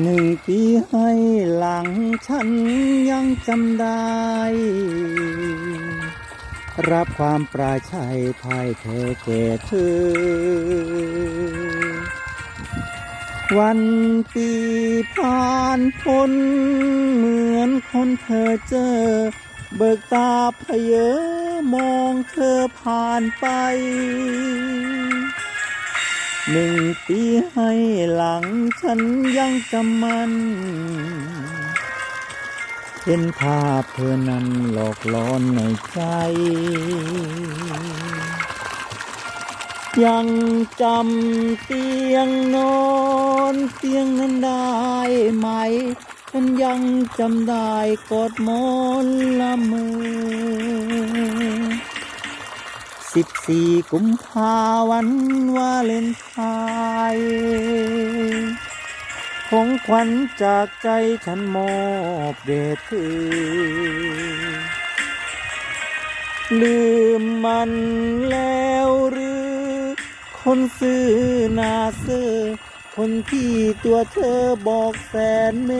หนึ่งปีให้หลังฉันยังจำได้ รับความปราชัยภายเธอแก่เธอ วันปีผ่านพ้นเหมือนคนเธอเจอ เบิกตาเพเยอมองเธอผ่านไป หนึ่งปีให้หลังฉันยังจำมัน เห็นภาพเธอนั้นหลอกหลอนในใจ ยังจำเตียงนอนเตียงนั้นได้ไหม ฉันยังจำได้กอดมอนละเมอ สิบสี่กุมภาวันวาเลนไทน์ของขวัญจากใจฉันมอบเดชเธอลืมมันแล้วหรือ คนซื้อนาเสื้อคนที่ตัวเธอบอกแสนเม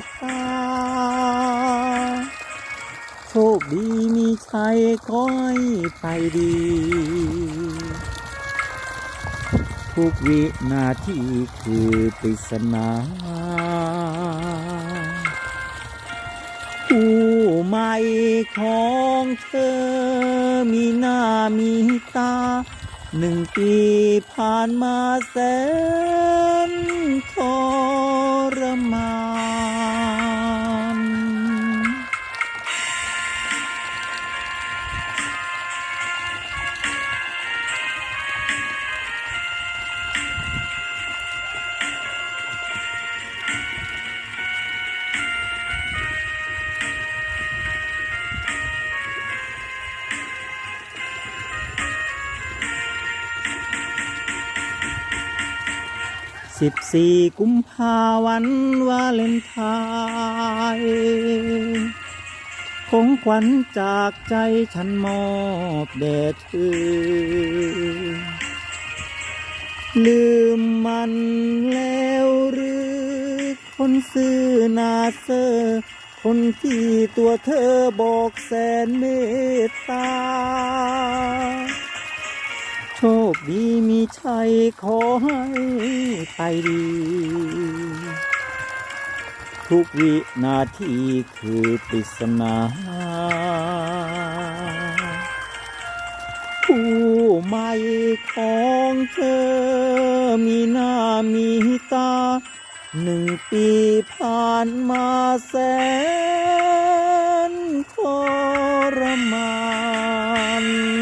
ตตา โชคดีมีชัยคอยไปดี ทุกวินาทีคือปริศนาผู้ใหม่ของเธอมีหน้ามีตาหนึ่งปีผ่านมาแสนทรมาน สิบสี่กุมภาวันวาเลนไทน์ของขวัญจากใจฉันมอบแด่เธอ ลืมมันแล้วหรือคนซื้อนาเซอร์คนที่ตัวเธอบอกแสนเมตตา โชคดีมีชัยขอให้ไปดี ทุกวินาทีคือปริศนา ผู้ใหม่ของเธอมีหน้ามีตา หนึ่งปีผ่านมาแสนทรมาน